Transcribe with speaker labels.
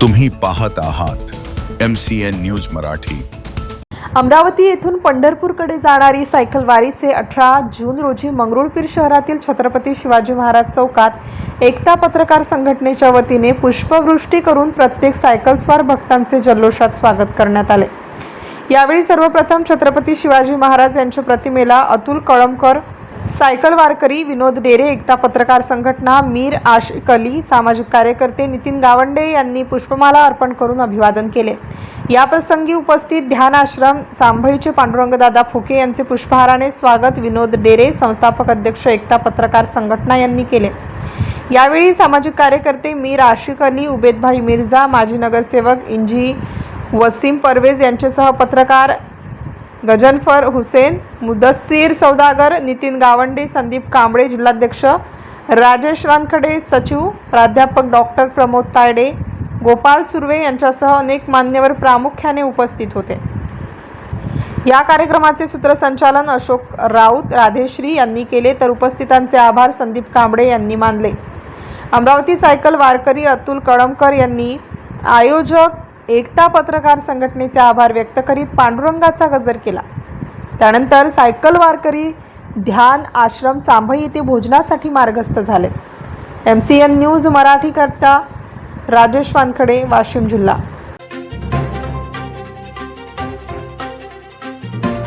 Speaker 1: तुम्ही पाहत आहात M C N news Marathi.
Speaker 2: Amravati येथून पंढरपूरकडे जाणारी सायकल वारीचे अठरा जून रोजी मंगरुळपीर शहरातील छत्रपती शिवाजी महाराज चौकात एकता पत्रकार संघटनेच्या वतीने पुष्पवृष्टी करून प्रत्येक सायकलस्वार भक्तांचे जल्लोषात स्वागत करण्यात आले. यावेळी सर्वप्रथम छत्रपती शिवाजी महाराज यांच्या प्रतिमेला अतुल कळमकर सायकल वारकरी विनोद डेरे एकता पत्रकार संघटना मीर आशिक अली सामाजिक कार्यकर्ते नितीन गावंडे यांनी पुष्पमाला अर्पण करून अभिवादन केले. या प्रसंगी उपस्थित ध्यान आश्रम चांभईचे पांडुरंगदादा फुके यांचे पुष्पहाराने स्वागत विनोद डेरे संस्थापक अध्यक्ष एकता पत्रकार संघटना यांनी केले. यावेळी सामाजिक कार्यकर्ते मीर आशिक अली उबेदभाई मिर्झा माजी नगरसेवक इंजी वसीम परवेज यांच्यासह पत्रकार गजनफर हुसेन मुदस्सीर सौदागर नितीन गावंडे संदीप कांबळे जिल्हाध्यक्ष राजेश वानखडे सचिव प्राध्यापक डॉक्टर प्रमोद तायडे गोपाल सुर्वे यांच्यासह अनेक मान्यवर प्रामुख्याने उपस्थित होते. या कार्यक्रमाचे सूत्रसंचालन अशोक राऊत राधेश्री यांनी केले तर उपस्थितांचे आभार संदीप कांबळे यांनी मानले. अमरावती सायकल वारकरी अतुल कळमकर यांनी आयोजक एकता पत्रकार संघटनेचे आभार व्यक्त करीत पांडुरंगाचा गजर केला. त्यानंतर सायकल वारकरी ध्यान आश्रम चांभई येथे भोजनासाठी मार्गस्थ झाले. M C N news Marathi करता राजेश वानखडे वाशिम जिल्हा.